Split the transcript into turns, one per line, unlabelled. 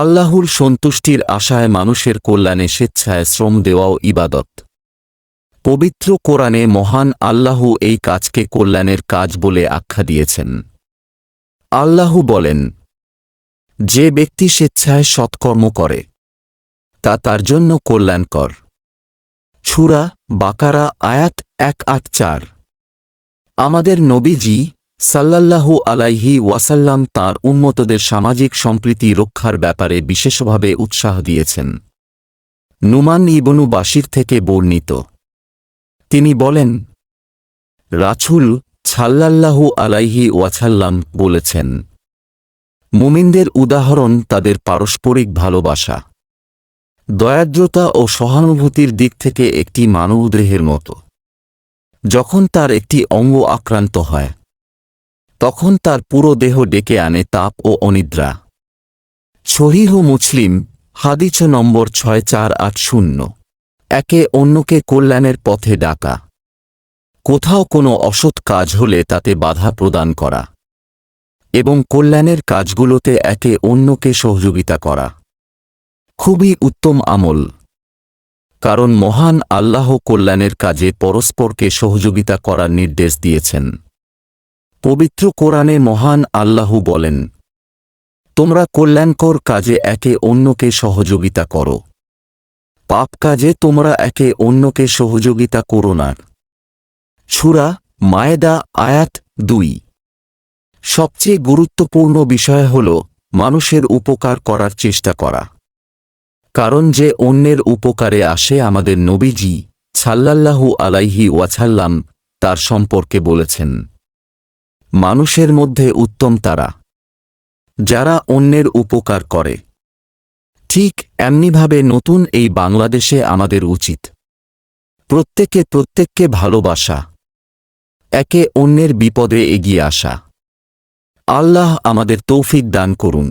আল্লাহর সন্তুষ্টির আশায় মানুষের কল্যাণে স্বেচ্ছায় শ্রম দেওয়াও ইবাদত। পবিত্র কোরআনে মহান আল্লাহ এই কাজকে কল্যাণের কাজ বলে আখ্যা দিয়েছেন। আল্লাহ বলেন, যে ব্যক্তি স্বেচ্ছায় সৎকর্ম করে, তা তার জন্য কল্যাণকর। ছুরা বাকারা আয়াত এক আট চার। আমাদের নবীজি সাল্লাল্লাহু আলাইহি ওয়াসাল্লাম তাঁর উন্মতদের সামাজিক সম্প্রীতি রক্ষার ব্যাপারে বিশেষভাবে উৎসাহ দিয়েছেন। নুমান ইবনু বাসির থেকে বর্ণিত। তিনি বলেন রাছুল ছাল্লাল্লাহু আলাইহি ওয়াসাল্লাম বলেছেন, মুমিনদের উদাহরণ তাদের পারস্পরিক ভালোবাসা, দয়াদ্রতা ও সহানুভূতির দিক থেকে একটি মানবদেহের মতো। যখন তার একটি অঙ্গ আক্রান্ত হয় তখন তার পুরো দেহ ডেকে আনে তাপ ও অনিদ্রা। শহীহ মুসলিম, হাদিছ নম্বর ছয় চার আট শূন্য। একে অন্যকে কল্যাণের পথে ডাকা। কোথাও কোনো অসৎ কাজ হলে তাতে বাধা প্রদান করা। এবং কল্যাণের কাজগুলোতে একে অন্যকে সহযোগিতা করা। খুবই উত্তম আমল। কারণ মহান আল্লাহ কল্যাণের কাজে পরস্পরকে সহযোগিতা করার নির্দেশ দিয়েছেন। পবিত্র কোরআনে মহান আল্লাহ বলেন, তোমরা কল্যাণকর কাজে একে অন্যকে সহযোগিতা করো। পাপ কাজে তোমরা একে অন্যকে সহযোগিতা করো না। ছুরা মায়েদা, আয়াত দুই। সবচেয়ে গুরুত্বপূর্ণ বিষয় হল মানুষের উপকার করার চেষ্টা করা। কারণ যে অন্যের উপকারে আসে আমাদের নবীজি ছাল্লাল্লাহু আলাইহি ওয়াছাল্লাম তার সম্পর্কে বলেছেন। মানুষের মধ্যে উত্তম তারা, যারা অন্যের উপকার করে। ঠিক এমনিভাবে নতুন এই বাংলাদেশে আমাদের উচিত। প্রত্যেকে প্রত্যেককে ভালোবাসা, একে অন্যের বিপদে এগিয়ে আসা। আল্লাহ আমাদের তৌফিক দান করুন।